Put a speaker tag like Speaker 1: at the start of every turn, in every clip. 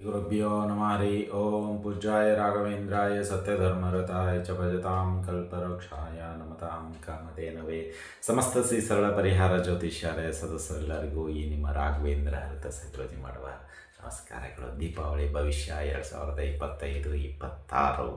Speaker 1: गुरुभ्यो नमः हरि ओम पूज्याय राघवेन्द्राय सत्यधर्मरताय च भजतां ಕಲ್ಪವೃಕ್ಷಾಯ ನಮತಾಂ ಕಾಮಧೇನವೇ ಸಮಸ್ತ ಶ್ರೀ ಸರಳ ಪರಿಹಾರ ಜ್ಯೋತಿಷ್ಯಾಲಯ ಸದಸ್ಯರೆಲ್ಲರಿಗೂ ಈ ನಿಮ್ಮ ರಾಘವೇಂದ್ರ ಹರಿತ ಸದ್ರೋಜಿ ಮಾಡುವ ನಮಸ್ಕಾರಗಳು ದೀಪಾವಳಿ ಭವಿಷ್ಯ ಎರಡು ಸಾವಿರದ ಇಪ್ಪತ್ತೈದು ಇಪ್ಪತ್ತಾರು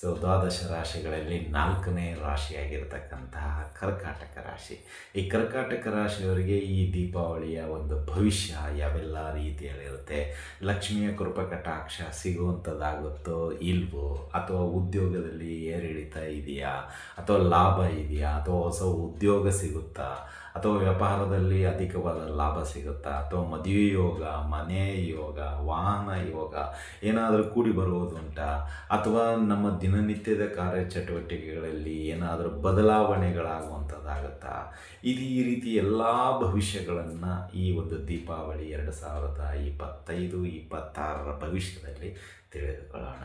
Speaker 1: ಸೊ, ದ್ವಾದಶ ರಾಶಿಗಳಲ್ಲಿ ನಾಲ್ಕನೇ ರಾಶಿಯಾಗಿರ್ತಕ್ಕಂತಹ ಕರ್ಕಾಟಕ ರಾಶಿ. ಈ ಕರ್ಕಾಟಕ ರಾಶಿಯವರಿಗೆ ಈ ದೀಪಾವಳಿಯ ಒಂದು ಭವಿಷ್ಯ ಯಾವೆಲ್ಲ ರೀತಿಯಲ್ಲಿರುತ್ತೆ? ಲಕ್ಷ್ಮಿಯ ಕೃಪಕಟಾಕ್ಷ ಸಿಗುವಂಥದ್ದಾಗುತ್ತೋ ಇಲ್ವೋ, ಅಥವಾ ಉದ್ಯೋಗದಲ್ಲಿ ಏರಿಳಿತ ಇದೆಯಾ? ಅಥವಾ ಲಾಭ ಇದೆಯಾ? ಅಥವಾ ಹೊಸ ಉದ್ಯೋಗ ಸಿಗುತ್ತಾ? ಅಥವಾ ವ್ಯಾಪಾರದಲ್ಲಿ ಅಧಿಕವಾದ ಲಾಭ ಸಿಗುತ್ತಾ? ಅಥವಾ ಮದುವೆ ಯೋಗ, ಮನೆ ಯೋಗ, ವಾಹನ ಯೋಗ ಏನಾದರೂ ಕೂಡಿ ಬರುವುದುಂಟಾ ಅಥವಾ ನಮ್ಮ ದಿನನಿತ್ಯದ ಕಾರ್ಯಚಟುವಟಿಕೆಗಳಲ್ಲಿ ಏನಾದರೂ ಬದಲಾವಣೆಗಳಾಗುವಂಥದ್ದಾಗುತ್ತಾ? ಇದು ಈ ರೀತಿ ಎಲ್ಲ ಭವಿಷ್ಯಗಳನ್ನು ಈ ಒಂದು ದೀಪಾವಳಿ ಎರಡು ಸಾವಿರದ ಇಪ್ಪತ್ತೈದು, ಇಪ್ಪತ್ತಾರರ ಭವಿಷ್ಯದಲ್ಲಿ ತಿಳಿದುಕೊಳ್ಳೋಣ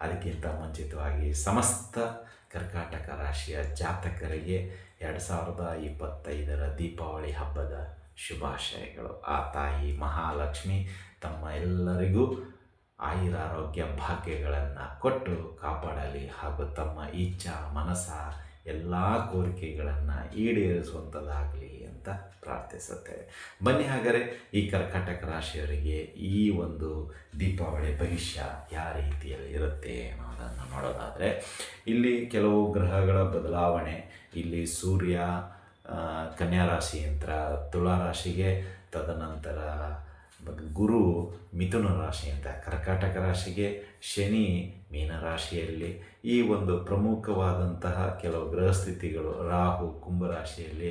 Speaker 1: ಅದಕ್ಕಿಂತ ಮುಂಚಿತವಾಗಿ ಸಮಸ್ತ ಕರ್ಕಾಟಕ ರಾಶಿಯ ಜಾತಕರಿಗೆ ಎರಡು ಸಾವಿರದ ಇಪ್ಪತ್ತೈದರ ದೀಪಾವಳಿ ಹಬ್ಬದ ಶುಭಾಶಯಗಳು. ಆ ತಾಯಿ ಮಹಾಲಕ್ಷ್ಮಿ ತಮ್ಮ ಎಲ್ಲರಿಗೂ ಆಯುರಾರೋಗ್ಯ ಭಾಗ್ಯಗಳನ್ನು ಕೊಟ್ಟು ಕಾಪಾಡಲಿ ಹಾಗೂ ತಮ್ಮ ಇಚ್ಛಾ, ಮನಸ್ಸ ಎಲ್ಲ ಕೋರಿಕೆಗಳನ್ನು ಈಡೇರಿಸುವಂಥದ್ದಾಗಲಿ ಅಂತ ಪ್ರಾರ್ಥಿಸುತ್ತೇವೆ. ಬನ್ನಿ ಹಾಗಾದರೆ ಈ ಕರ್ಕಾಟಕ ರಾಶಿಯವರಿಗೆ ಈ ಒಂದು ದೀಪಾವಳಿ ಭವಿಷ್ಯ ಯಾವ ರೀತಿಯಲ್ಲಿ ಇರುತ್ತೆ ಅನ್ನೋದನ್ನು ನೋಡೋದಾದರೆ, ಇಲ್ಲಿ ಕೆಲವು ಗ್ರಹಗಳ ಬದಲಾವಣೆ, ಇಲ್ಲಿ ಸೂರ್ಯ ಕನ್ಯಾ ರಾಶಿ ಯಂತ್ರ ತುಳಾ ರಾಶಿಗೆ ತದನಂತರ ಗುರು ಮಿಥುನ ರಾಶಿ ಅಂತ, ಕರ್ಕಾಟಕ ರಾಶಿಗೆ ಶನಿ ಮೀನ ರಾಶಿಯಲ್ಲಿ, ಈ ಒಂದು ಪ್ರಮುಖವಾದಂತಹ ಕೆಲವು ಗ್ರಹಸ್ಥಿತಿಗಳು ರಾಹು ಕುಂಭರಾಶಿಯಲ್ಲಿ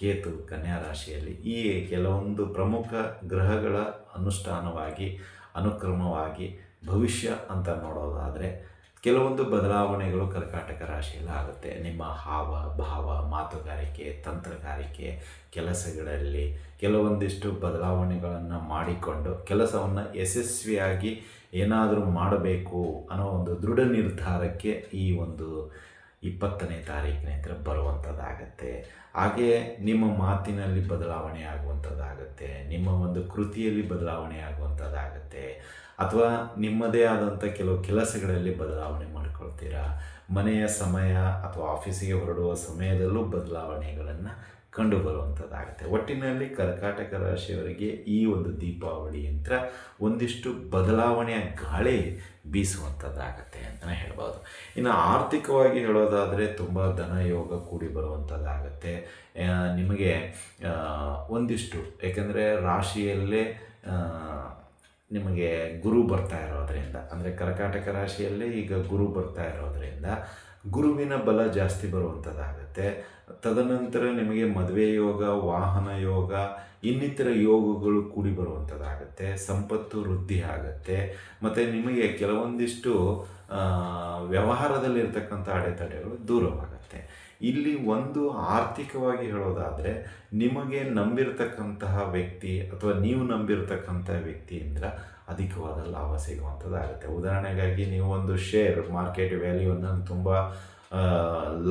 Speaker 1: ಕೇತು ಕನ್ಯಾ ರಾಶಿಯಲ್ಲಿ ಈ ಕೆಲವೊಂದು ಪ್ರಮುಖ ಗ್ರಹಗಳ ಅನುಷ್ಠಾನವಾಗಿ, ಅನುಕ್ರಮವಾಗಿ ಭವಿಷ್ಯ ಅಂತ ನೋಡೋದಾದರೆ ಕೆಲವೊಂದು ಬದಲಾವಣೆಗಳು ಕರ್ಕಾಟಕ ರಾಶಿಯಲ್ಲಿ ಆಗುತ್ತೆ. ನಿಮ್ಮ ಹಾವ, ಭಾವ, ಮಾತುಗಾರಿಕೆ, ತಂತ್ರಗಾರಿಕೆ, ಕೆಲಸಗಳಲ್ಲಿ ಕೆಲವೊಂದಿಷ್ಟು ಬದಲಾವಣೆಗಳನ್ನು ಮಾಡಿಕೊಂಡು ಕೆಲಸವನ್ನು ಯಶಸ್ವಿಯಾಗಿ ಏನಾದರೂ ಮಾಡಬೇಕು ಅನ್ನೋ ಒಂದು ದೃಢ ನಿರ್ಧಾರಕ್ಕೆ ಈ ಒಂದು ಇಪ್ಪತ್ತನೇ ತಾರೀಕಿನ ಹತ್ರ ಬರುವಂಥದ್ದಾಗತ್ತೆ ಹಾಗೆಯೇ ನಿಮ್ಮ ಮಾತಿನಲ್ಲಿ ಬದಲಾವಣೆ ಆಗುವಂಥದ್ದಾಗತ್ತೆ ನಿಮ್ಮ ಒಂದು ಕೃತಿಯಲ್ಲಿ ಬದಲಾವಣೆ ಆಗುವಂಥದ್ದಾಗತ್ತೆ ಅಥವಾ ನಿಮ್ಮದೇ ಆದಂಥ ಕೆಲವು ಕೆಲಸಗಳಲ್ಲಿ ಬದಲಾವಣೆ ಮಾಡಿಕೊಳ್ತೀರಾ? ಮನೆಯ ಸಮಯ ಅಥವಾ ಆಫೀಸಿಗೆ ಹೊರಡುವ ಸಮಯದಲ್ಲೂ ಬದಲಾವಣೆಗಳನ್ನು ಕಂಡು ಬರುವಂಥದ್ದಾಗುತ್ತೆ ಒಟ್ಟಿನಲ್ಲಿ ಕರ್ಕಾಟಕ ರಾಶಿಯವರಿಗೆ ಈ ಒಂದು ದೀಪಾವಳಿ ಯಂತ್ರ ಒಂದಿಷ್ಟು ಬದಲಾವಣೆಯ ಗಾಳಿ ಬೀಸುವಂಥದ್ದಾಗತ್ತೆ ಅಂತಲೇ ಹೇಳ್ಬೋದು. ಇನ್ನು ಆರ್ಥಿಕವಾಗಿ ಹೇಳೋದಾದರೆ ತುಂಬ ಧನಯೋಗ ಕೂಡಿ ಬರುವಂಥದ್ದಾಗತ್ತೆ. ನಿಮಗೆ ಒಂದಿಷ್ಟು, ಏಕೆಂದರೆ ರಾಶಿಯಲ್ಲೇ ನಿಮಗೆ ಗುರು ಬರ್ತಾ ಇರೋದರಿಂದ, ಅಂದರೆ ಕರ್ಕಾಟಕ ರಾಶಿಯಲ್ಲೇ ಈಗ ಗುರು ಬರ್ತಾ ಇರೋದರಿಂದ ಗುರುವಿನ ಬಲ ಜಾಸ್ತಿ ಬರುವಂಥದ್ದಾಗುತ್ತೆ ತದನಂತರ ನಿಮಗೆ ಮದುವೆ ಯೋಗ, ವಾಹನ ಯೋಗ, ಇನ್ನಿತರ ಯೋಗಗಳು ಕೂಡಿ ಬರುವಂಥದ್ದಾಗುತ್ತೆ ಸಂಪತ್ತು ವೃದ್ಧಿ ಆಗುತ್ತೆ. ಮತ್ತು ನಿಮಗೆ ಕೆಲವೊಂದಿಷ್ಟು ವ್ಯವಹಾರದಲ್ಲಿರ್ತಕ್ಕಂಥ ಅಡೆತಡೆಗಳು ದೂರವಾಗುತ್ತೆ. ಇಲ್ಲಿ ಒಂದು ಆರ್ಥಿಕವಾಗಿ ಹೇಳೋದಾದರೆ ನಿಮಗೆ ನಂಬಿರತಕ್ಕಂತಹ ವ್ಯಕ್ತಿ ಅಥವಾ ನೀವು ನಂಬಿರತಕ್ಕಂಥ ವ್ಯಕ್ತಿಯಿಂದ ಅಧಿಕವಾದ ಲಾಭ ಸಿಗುವಂಥದ್ದಾಗುತ್ತೆ. ಉದಾಹರಣೆಗಾಗಿ ನೀವು ಒಂದು ಶೇರ್ ಮಾರ್ಕೆಟ್ ವ್ಯಾಲ್ಯೂವನ್ನು ತುಂಬ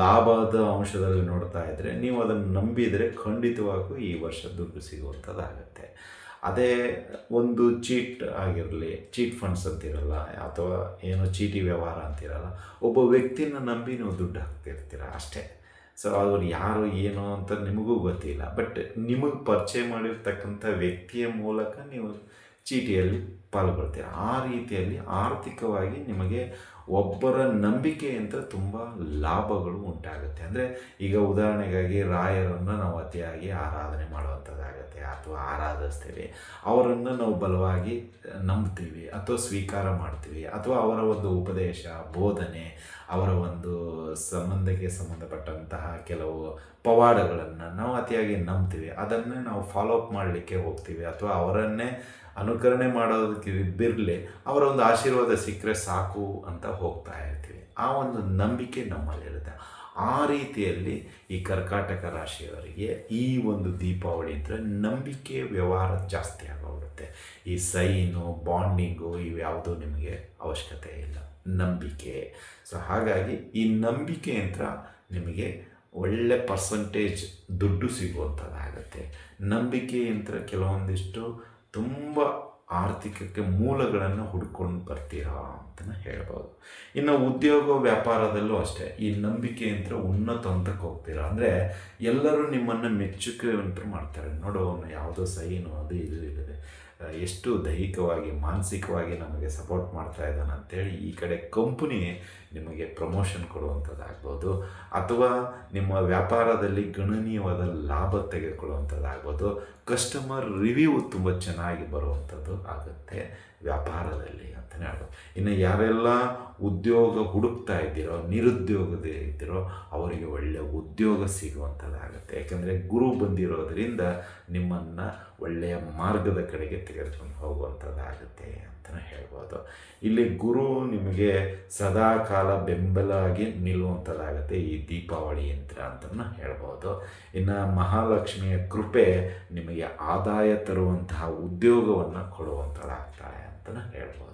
Speaker 1: ಲಾಭದ ಅಂಶದಲ್ಲಿ ನೋಡ್ತಾ ಇದ್ದರೆ ನೀವು ಅದನ್ನು ನಂಬಿದರೆ ಖಂಡಿತವಾಗೂ ಈ ವರ್ಷ ದುಡ್ಡು ಸಿಗುವಂಥದ್ದಾಗುತ್ತೆ. ಅದೇ ಒಂದು ಚೀಟ್ ಆಗಿರಲಿ, ಚೀಟ್ ಫಂಡ್ಸ್ ಅಂತಿರಲ್ಲ, ಅಥವಾ ಏನೋ ಚೀಟಿ ವ್ಯವಹಾರ ಅಂತಿರಲ್ಲ, ಒಬ್ಬ ವ್ಯಕ್ತಿನ ನಂಬಿ ನೀವು ದುಡ್ಡು ಹಾಕ್ತಿರ್ತೀರ ಅಷ್ಟೇ. ಸೊ ಅವ್ರು ಯಾರು, ಏನು ಅಂತ ನಿಮಗೂ ಗೊತ್ತಿಲ್ಲ. ಬಟ್ ನಿಮಗೆ ಪರಿಚಯ ಮಾಡಿರ್ತಕ್ಕಂಥ ವ್ಯಕ್ತಿಯ ಮೂಲಕ ನೀವು ಚೀಟಿಯಲ್ಲಿ ಪಾಲ್ಗೊಳ್ತೀರ? ಆ ರೀತಿಯಲ್ಲಿ ಆರ್ಥಿಕವಾಗಿ ನಿಮಗೆ ಒಬ್ಬರ ನಂಬಿಕೆಯಿಂದ ತುಂಬ ಲಾಭಗಳು ಉಂಟಾಗುತ್ತೆ. ಅಂದರೆ ಈಗ ಉದಾಹರಣೆಗಾಗಿ ರಾಯರನ್ನು ನಾವು ಅತಿಯಾಗಿ ಆರಾಧನೆ ಮಾಡುವಂಥದ್ದಾಗತ್ತೆ ಅಥವಾ ಆರಾಧಿಸ್ತೀವಿ. ಅವರನ್ನು ನಾವು ಬಲವಾಗಿ ನಂಬ್ತೀವಿ ಅಥವಾ ಸ್ವೀಕಾರ ಮಾಡ್ತೀವಿ ಅಥವಾ ಅವರ ಒಂದು ಉಪದೇಶ, ಬೋಧನೆ, ಅವರ ಒಂದು ಸಂಬಂಧಕ್ಕೆ ಸಂಬಂಧಪಟ್ಟಂತಹ ಕೆಲವು ಪವಾಡಗಳನ್ನು ನಾವು ಅತಿಯಾಗಿ ನಂಬ್ತೀವಿ. ಅದನ್ನೇ ನಾವು ಫಾಲೋ ಅಪ್ ಮಾಡಲಿಕ್ಕೆ ಹೋಗ್ತೀವಿ ಅಥವಾ ಅವರನ್ನೇ ಅನುಕರಣೆ ಮಾಡೋದಕ್ಕೆ ಬಿರಲಿ, ಅವರ ಒಂದು ಆಶೀರ್ವಾದ ಸಿಕ್ಕರೆ ಸಾಕು ಅಂತ ಹೋಗ್ತಾ ಇರ್ತೀವಿ. ಆ ಒಂದು ನಂಬಿಕೆ ನಮ್ಮಲ್ಲಿರುತ್ತೆ ಆ ರೀತಿಯಲ್ಲಿ ಈ ಕರ್ಕಾಟಕ ರಾಶಿಯವರಿಗೆ ಈ ಒಂದು ದೀಪಾವಳಿ ಅಂದರೆ ನಂಬಿಕೆ ವ್ಯವಹಾರ ಜಾಸ್ತಿ ಆಗೋಗುತ್ತೆ. ಈ ಸೈನು, ಬಾಂಡಿಂಗು ಇವು ಯಾವುದೂ ನಿಮಗೆ ಅವಶ್ಯಕತೆ ಇಲ್ಲ. ನಂಬಿಕೆ. ಸೊ ಹಾಗಾಗಿ ಈ ನಂಬಿಕೆ ಯಂತ್ರ ನಿಮಗೆ ಒಳ್ಳೆ ಪರ್ಸಂಟೇಜ್ ದುಡ್ಡು ಸಿಗುವಂಥದ್ದಾಗುತ್ತೆ. ನಂಬಿಕೆ ಯಂತ್ರ ಕೆಲವೊಂದಿಷ್ಟು ತುಂಬ ಆರ್ಥಿಕಕ್ಕೆ ಮೂಲಗಳನ್ನು ಹುಡ್ಕೊಂಡು ಬರ್ತೀರಾ ಅಂತಲೇ ಹೇಳ್ಬೋದು. ಇನ್ನು ಉದ್ಯೋಗ ವ್ಯಾಪಾರದಲ್ಲೂ ಅಷ್ಟೇ, ಈ ನಂಬಿಕೆ ಅಂತ ಉನ್ನತ ಹಂತಕ್ಕೆ ಹೋಗ್ತೀರಾ? ಅಂದರೆ ಎಲ್ಲರೂ ನಿಮ್ಮನ್ನು ಅಂತ ಮಾಡ್ತಾರೆ. ನೋಡು, ಅವನು ಯಾವುದೋ ಸೈನು, ಅದು ಇದು ಇಲ್ಲದೆ. ಎಷ್ಟು ದೈಹಿಕವಾಗಿ, ಮಾನಸಿಕವಾಗಿ ನಮಗೆ ಸಪೋರ್ಟ್ ಮಾಡ್ತಾ ಇದ್ದಾನೆ ಅಂತೇಳಿ ಈ ಕಡೆ ಕಂಪನಿ ನಿಮಗೆ ಪ್ರಮೋಷನ್ ಕೊಡುವಂಥದ್ದಾಗ್ಬೋದು, ಅಥವಾ ನಿಮ್ಮ ವ್ಯಾಪಾರದಲ್ಲಿ ಗಣನೀಯವಾದ ಲಾಭ ತೆಗೆದುಕೊಳ್ಳುವಂಥದ್ದಾಗ್ಬೋದು ಕಸ್ಟಮರ್ ರಿವ್ಯೂ ತುಂಬ ಚೆನ್ನಾಗಿ ಬರುವಂಥದ್ದು ಆಗುತ್ತೆ ವ್ಯಾಪಾರದಲ್ಲಿ ಅಂತಲೇ ಹೇಳ್ಬೋದು. ಇನ್ನು ಯಾರೆಲ್ಲ ಉದ್ಯೋಗ ಹುಡುಕ್ತಾ ಇದ್ದೀರೋ, ನಿರುದ್ಯೋಗದ ಇದ್ದೀರೋ, ಅವರಿಗೆ ಒಳ್ಳೆಯ ಉದ್ಯೋಗ ಸಿಗುವಂಥದ್ದಾಗುತ್ತೆ. ಯಾಕೆಂದರೆ ಗುರು ಬಂದಿರೋದರಿಂದ ನಿಮ್ಮನ್ನು ಒಳ್ಳೆಯ ಮಾರ್ಗದ ಕಡೆಗೆ ತೆಗೆದುಕೊಂಡು ಹೋಗುವಂಥದ್ದಾಗುತ್ತೆ ಅಂತಲೇ ಹೇಳ್ಬೋದು. ಇಲ್ಲಿ ಗುರು ನಿಮಗೆ ಸದಾ ಕಾಲ ಬೆಂಬಲವಾಗಿ ನಿಲ್ಲುವಂಥದ್ದಾಗುತ್ತೆ ಈ ದೀಪಾವಳಿ ಯಂತ್ರ ಅಂತಲೂ ಹೇಳ್ಬೋದು. ಇನ್ನು ಮಹಾಲಕ್ಷ್ಮಿಯ ಕೃಪೆ ನಿಮಗೆ ಆದಾಯ ತರುವಂತಹ ಉದ್ಯೋಗವನ್ನು ಕೊಡುವಂಥದ್ದಾಗ್ತಾರೆ ಅಂತಲೂ ಹೇಳ್ಬೋದು.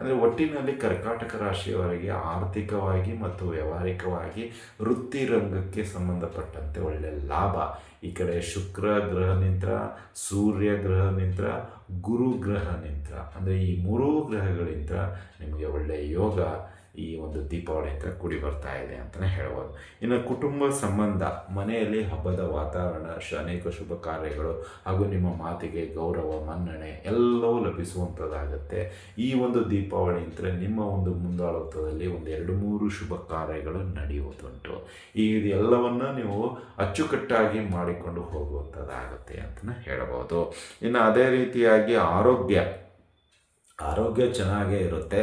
Speaker 1: ಅಂದರೆ ಒಟ್ಟಿನಲ್ಲಿ ಕರ್ಕಾಟಕ ರಾಶಿಯವರಿಗೆ ಆರ್ಥಿಕವಾಗಿ ಮತ್ತು ವ್ಯಾವಹಾರಿಕವಾಗಿ ವೃತ್ತಿರಂಗಕ್ಕೆ ಸಂಬಂಧಪಟ್ಟಂತೆ ಒಳ್ಳೆಯ ಲಾಭ. ಈ ಕಡೆ ಶುಕ್ರ ಗ್ರಹ ನಿಂತ್ರ, ಸೂರ್ಯ ಗ್ರಹ ನಿಂತ್ರ, ಗುರು ಗ್ರಹ ನಿಂತ್ರ. ಅಂದರೆ ಈ ಮೂರೂ ಗ್ರಹಗಳಿಂದ ನಿಮಗೆ ಒಳ್ಳೆಯ ಯೋಗ ಈ ಒಂದು ದೀಪಾವಳಿ ಅಂತ ಕೂಡಿ ಬರ್ತಾ ಇದೆ ಅಂತಲೇ ಹೇಳ್ಬೋದು. ಇನ್ನು ಕುಟುಂಬ ಸಂಬಂಧ, ಮನೆಯಲ್ಲಿ ಹಬ್ಬದ ವಾತಾವರಣ ಅನೇಕ ಶುಭ ಕಾರ್ಯಗಳು ಹಾಗೂ ನಿಮ್ಮ ಮಾತಿಗೆ ಗೌರವ, ಮನ್ನಣೆ ಎಲ್ಲವೂ ಲಭಿಸುವಂಥದ್ದಾಗುತ್ತೆ ಈ ಒಂದು ದೀಪಾವಳಿ ಅಂದರೆ ನಿಮ್ಮ ಒಂದು ಮುಂದಾಳತ್ವದಲ್ಲಿ ಒಂದು ಎರಡು ಮೂರು ಶುಭ ಕಾರ್ಯಗಳು ನಡೆಯುವುದುಂಟು. ಈ ಇದೆಲ್ಲವನ್ನು ನೀವು ಅಚ್ಚುಕಟ್ಟಾಗಿ ಮಾಡಿಕೊಂಡು ಹೋಗುವಂಥದ್ದಾಗುತ್ತೆ ಅಂತಲೇ ಹೇಳ್ಬೋದು. ಇನ್ನು ಅದೇ ರೀತಿಯಾಗಿ ಆರೋಗ್ಯ ಆರೋಗ್ಯ ಚೆನ್ನಾಗೇ ಇರುತ್ತೆ.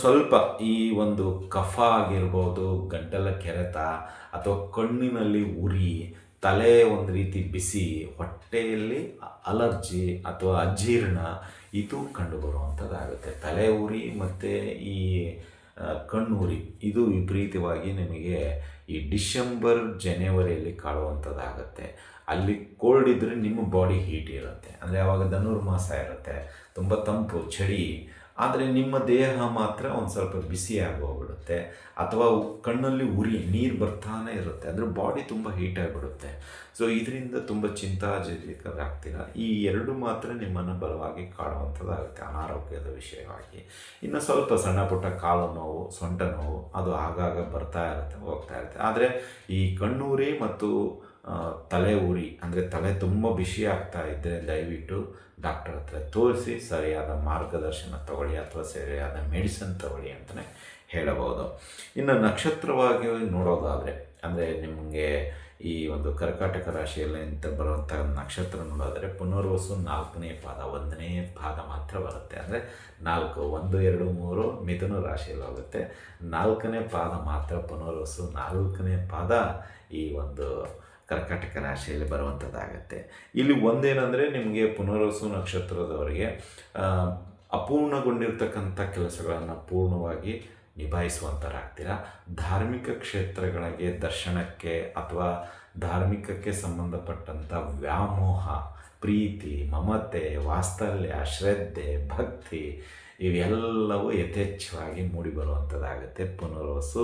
Speaker 1: ಸ್ವಲ್ಪ ಈ ಒಂದು ಕಫ ಆಗಿರ್ಬೋದು, ಗಂಟಲ ಕೆರೆತ ಅಥವಾ ಕಣ್ಣಿನಲ್ಲಿ ಉರಿ, ತಲೆ ಒಂದು ರೀತಿ ಬಿಸಿ, ಹೊಟ್ಟೆಯಲ್ಲಿ ಅಲರ್ಜಿ ಅಥವಾ ಅಜೀರ್ಣ, ಇದು ಕಂಡುಬರುವಂಥದ್ದಾಗುತ್ತೆ. ತಲೆ ಉರಿ ಮತ್ತು ಈ ಕಣ್ಣು ಕಣ್ಣುರಿ ಇದು ವಿಪರೀತವಾಗಿ ನಿಮಗೆ ಈ ಡಿಸೆಂಬರ್, ಜನವರಿಯಲ್ಲಿ ಕಾಡುವಂಥದ್ದಾಗತ್ತೆ ಅಲ್ಲಿ ಕೋಲ್ಡ್ ಇದ್ದರೆ ನಿಮ್ಮ ಬಾಡಿ ಹೀಟ್ ಇರುತ್ತೆ. ಅಂದರೆ ಆವಾಗ ಧನುರ್ಮಾಸ ಇರುತ್ತೆ, ತುಂಬ ತಂಪು, ಚಳಿ, ಆದರೆ ನಿಮ್ಮ ದೇಹ ಮಾತ್ರ ಒಂದು ಸ್ವಲ್ಪ ಬಿಸಿ ಆಗೋಗ್ಬಿಡುತ್ತೆ. ಅಥವಾ ಕಣ್ಣಲ್ಲಿ ಉರಿ, ನೀರು ಬರ್ತಾನೆ ಇರುತ್ತೆ. ಅಂದರೆ ಬಾಡಿ ತುಂಬ ಹೀಟ್ ಆಗಿಬಿಡುತ್ತೆ. ಸೊ ಇದರಿಂದ ತುಂಬ ಚಿಂತಾಜನಕರಾಗ್ತೀರ? ಈ ಎರಡು ಮಾತ್ರ ನಿಮ್ಮನ್ನು ಬಲವಾಗಿ ಕಾಡುವಂಥದ್ದಾಗುತ್ತೆ ಅನಾರೋಗ್ಯದ ವಿಷಯವಾಗಿ. ಇನ್ನು ಸ್ವಲ್ಪ ಸಣ್ಣ ಪುಟ್ಟ ಕಾಲು ನೋವು, ಸೊಂಟ ನೋವು, ಅದು ಆಗಾಗ ಬರ್ತಾ ಇರುತ್ತೆ, ಹೋಗ್ತಾ ಇರುತ್ತೆ. ಆದರೆ ಈ ಕಣ್ಣೂರಿ ಮತ್ತು ತಲೆ ಉರಿ ಅಂದರೆ ತಲೆ ತುಂಬ ಬಿಸಿ ಆಗ್ತಾ ಇದ್ದರೆ ದಯವಿಟ್ಟು ಡಾಕ್ಟರ್ ಹತ್ರ ತೋರಿಸಿ ಸರಿಯಾದ ಮಾರ್ಗದರ್ಶನ ತಗೊಳ್ಳಿ ಅಥವಾ ಸರಿಯಾದ ಮೆಡಿಸಿನ್ ತಗೊಳ್ಳಿ ಅಂತಲೇ ಹೇಳಬಹುದು. ಇನ್ನು ನಕ್ಷತ್ರವಾಗಿ ನೋಡೋದಾದರೆ, ಅಂದರೆ ನಿಮಗೆ ಈ ಒಂದು ಕರ್ಕಾಟಕ ರಾಶಿಯಲ್ಲಿ ಅಂತ ಬರುವಂಥ ನಕ್ಷತ್ರ ನೋಡೋದಾದರೆ ಪುನರ್ವಸು ನಾಲ್ಕನೇ ಪಾದ, ಒಂದನೇ ಪಾದ ಮಾತ್ರ ಬರುತ್ತೆ. ಅಂದರೆ ನಾಲ್ಕು, ಒಂದು, ಎರಡು, ಮೂರು ಮಿಥುನ ರಾಶಿಯಲ್ಲಿ ಹೋಗುತ್ತೆ. ನಾಲ್ಕನೇ ಪಾದ ಮಾತ್ರ ಪುನರ್ವಸು, ನಾಲ್ಕನೇ ಪಾದ ಈ ಒಂದು ಕರ್ಕಾಟಕ ರಾಶಿಯಲ್ಲಿ ಬರುವಂಥದ್ದಾಗತ್ತೆ. ಇಲ್ಲಿ ಒಂದೇನೆಂದರೆ ನಿಮಗೆ ಪುನರ್ವಸು ನಕ್ಷತ್ರದವರಿಗೆ ಅಪೂರ್ಣಗೊಂಡಿರ್ತಕ್ಕಂಥ ಕೆಲಸಗಳನ್ನು ಪೂರ್ಣವಾಗಿ ನಿಭಾಯಿಸುವಂಥರಾಗ್ತೀರ ಧಾರ್ಮಿಕ ಕ್ಷೇತ್ರಗಳಿಗೆ ದರ್ಶನಕ್ಕೆ ಅಥವಾ ಧಾರ್ಮಿಕಕ್ಕೆ ಸಂಬಂಧಪಟ್ಟಂಥ ವ್ಯಾಮೋಹ, ಪ್ರೀತಿ, ಮಮತೆ, ವಾತ್ಸಲ್ಯ, ಶ್ರದ್ಧೆ, ಭಕ್ತಿ, ಇವೆಲ್ಲವೂ ಯಥೇಚ್ಛವಾಗಿ ಮೂಡಿಬರುವಂಥದ್ದಾಗುತ್ತೆ ಪುನರ್ವಸು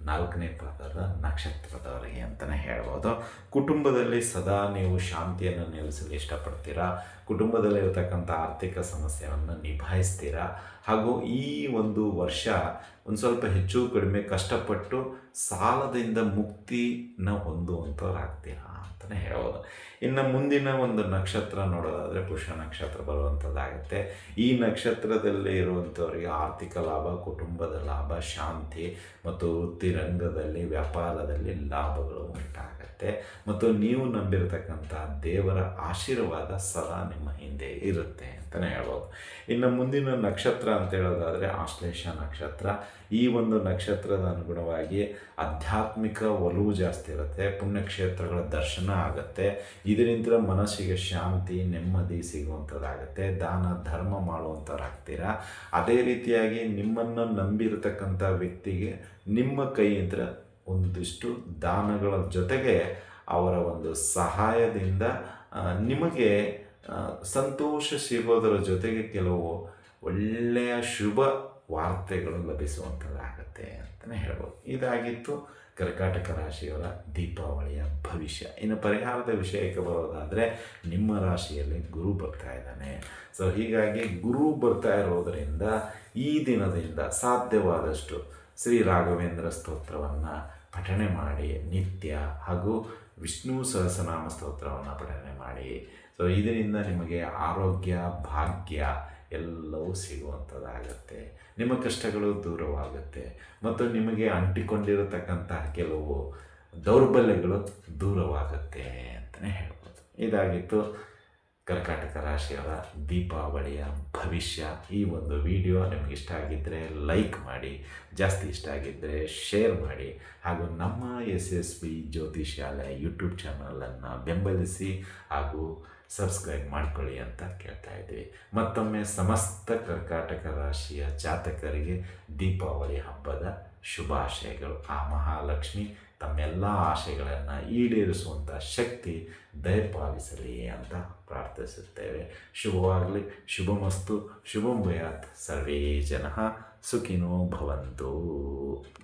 Speaker 1: ನಾಲ್ಕನೇ ಪಾದದ ನಕ್ಷತ್ರದವರಿಗೆ ಅಂತಲೇ ಹೇಳ್ಬೋದು. ಕುಟುಂಬದಲ್ಲಿ ಸದಾ ನೀವು ಶಾಂತಿಯನ್ನು ನೆಲೆಸಲು ಇಷ್ಟಪಡ್ತೀರಾ? ಕುಟುಂಬದಲ್ಲಿರತಕ್ಕಂಥ ಆರ್ಥಿಕ ಸಮಸ್ಯೆಯನ್ನು ನಿಭಾಯಿಸ್ತೀರಾ? ಹಾಗೂ ಈ ಒಂದು ವರ್ಷ ಒಂದು ಸ್ವಲ್ಪ ಹೆಚ್ಚು ಕಡಿಮೆ ಕಷ್ಟಪಟ್ಟು ಸಾಲದಿಂದ ಮುಕ್ತಿನ ಹೊಂದುವಂಥವ್ರಾಗ್ತೀರಾ? ಅಂತಲೇ ಹೇಳ್ಬೋದು. ಇನ್ನು ಮುಂದಿನ ಒಂದು ನಕ್ಷತ್ರ ನೋಡೋದಾದರೆ ಪುಷ್ಯ ನಕ್ಷತ್ರ ಬರುವಂಥದ್ದಾಗುತ್ತೆ. ಈ ನಕ್ಷತ್ರದಲ್ಲಿ ಇರುವಂಥವರಿಗೆ ಆರ್ಥಿಕ ಲಾಭ, ಕುಟುಂಬದ ಲಾಭ, ಶಾಂತಿ ಮತ್ತು ವೃತ್ತಿ ರಂಗದಲ್ಲಿ, ವ್ಯಾಪಾರದಲ್ಲಿ ಲಾಭಗಳು ಉಂಟಾಗತ್ತೆ. ಮತ್ತು ನೀವು ನಂಬಿರತಕ್ಕಂಥ ದೇವರ ಆಶೀರ್ವಾದ ಸದಾ ನಿಮ್ಮ ಹಿಂದೆ ಇರುತ್ತೆ ಅಂತಲೇ ಹೇಳ್ಬೋದು. ಇನ್ನು ಮುಂದಿನ ನಕ್ಷತ್ರ ಅಂತ ಹೇಳೋದಾದರೆ ಆಶ್ಲೇಷ ನಕ್ಷತ್ರ. ಈ ಒಂದು ನಕ್ಷತ್ರದ ಅನುಗುಣವಾಗಿ ಆಧ್ಯಾತ್ಮಿಕ ಒಲವು ಜಾಸ್ತಿ ಇರುತ್ತೆ. ಪುಣ್ಯಕ್ಷೇತ್ರಗಳ ದರ್ಶನ ಆಗುತ್ತೆ. ಇದರಿಂದ ಮನಸ್ಸಿಗೆ ಶಾಂತಿ, ನೆಮ್ಮದಿ ಸಿಗುವಂಥದ್ದಾಗುತ್ತೆ. ದಾನ, ಧರ್ಮ ಮಾಡುವಂಥವ್ರಾಗ್ತೀರಾ? ಅದೇ ರೀತಿಯಾಗಿ ನಿಮ್ಮನ್ನು ನಂಬಿರತಕ್ಕಂಥ ವ್ಯಕ್ತಿಗೆ ನಿಮ್ಮ ಕೈಯಿಂದ ಒಂದಿಷ್ಟು ದಾನಗಳ ಜೊತೆಗೆ ಅವರ ಒಂದು ಸಹಾಯದಿಂದ ನಿಮಗೆ ಸಂತೋಷ ಸಿಗೋದರ ಜೊತೆಗೆ ಕೆಲವು ಒಳ್ಳೆಯ ಶುಭ ವಾರ್ತೆಗಳು ಲಭಿಸುವಂಥದ್ದಾಗತ್ತೆ ಅಂತಲೇ ಹೇಳ್ಬೋದು. ಇದಾಗಿತ್ತು ಕರ್ಕಾಟಕ ರಾಶಿಯವರ ದೀಪಾವಳಿಯ ಭವಿಷ್ಯ. ಇನ್ನು ಪರಿಹಾರದ ವಿಷಯಕ್ಕೆ ಬರೋದಾದರೆ ನಿಮ್ಮ ರಾಶಿಯಲ್ಲಿ ಗುರು ಬರ್ತಾ ಇದ್ದಾನೆ. ಸೊ ಹೀಗಾಗಿ ಗುರು ಬರ್ತಾ ಇರೋದರಿಂದ ಈ ದಿನದಿಂದ ಸಾಧ್ಯವಾದಷ್ಟು ಶ್ರೀ ರಾಘವೇಂದ್ರ ಸ್ತೋತ್ರವನ್ನು ಪಠಣೆ ಮಾಡಿ, ನಿತ್ಯ ಹಾಗೂ ವಿಷ್ಣು ಸಹಸ್ರನಾಮ ಸ್ತೋತ್ರವನ್ನು ಪಠಣೆ ಮಾಡಿ. ಸೊ ಇದರಿಂದ ನಿಮಗೆ ಆರೋಗ್ಯ, ಭಾಗ್ಯ ಎಲ್ಲವೂ ಸಿಗುವಂಥದ್ದಾಗತ್ತೆ. ನಿಮ್ಮ ಕಷ್ಟಗಳು ದೂರವಾಗುತ್ತೆ. ಮತ್ತು ನಿಮಗೆ ಅಂಟಿಕೊಂಡಿರತಕ್ಕಂತಹ ಕೆಲವು ದೌರ್ಬಲ್ಯಗಳು ದೂರವಾಗುತ್ತೆ ಅಂತಲೇ ಹೇಳ್ಬೋದು. ಇದಾಗಿತ್ತು ಕರ್ಕಾಟಕ ರಾಶಿಯವರ ದೀಪಾವಳಿಯ ಭವಿಷ್ಯ. ಈ ಒಂದು ವಿಡಿಯೋ ನಿಮಗೆ ಇಷ್ಟ ಆಗಿದ್ದರೆ ಲೈಕ್ ಮಾಡಿ, ಜಾಸ್ತಿ ಇಷ್ಟ ಆಗಿದ್ದರೆ ಶೇರ್ ಮಾಡಿ, ಹಾಗೂ ನಮ್ಮ ಎಸ್ ಎಸ್ ಬಿ ಜ್ಯೋತಿಷ್ಯಾಲಯ ಯೂಟ್ಯೂಬ್ ಚಾನಲನ್ನು ಬೆಂಬಲಿಸಿ ಹಾಗೂ ಸಬ್ಸ್ಕ್ರೈಬ್ ಮಾಡ್ಕೊಳ್ಳಿ ಅಂತ ಕೇಳ್ತಾ ಇದ್ದೀವಿ ಮತ್ತೊಮ್ಮೆ ಸಮಸ್ತ ಕರ್ಕಾಟಕ ರಾಶಿಯ ಜಾತಕರಿಗೆ ದೀಪಾವಳಿ ಹಬ್ಬದ ಶುಭಾಶಯಗಳು. ಆ ಮಹಾಲಕ್ಷ್ಮಿ ತಮ್ಮೆಲ್ಲ ಆಶಯಗಳನ್ನು ಈಡೇರಿಸುವಂಥ ಶಕ್ತಿ ದಯಪಾಲಿಸಲಿ ಅಂತ ಪ್ರಾರ್ಥಿಸುತ್ತೇವೆ. ಶುಭವಾಗಲಿ, ಶುಭಮಸ್ತು, ಶುಭಂ ಭಯಾತ್. ಸರ್ವೇ ಜನ ಸುಖಿನೋ ಭವಂತು.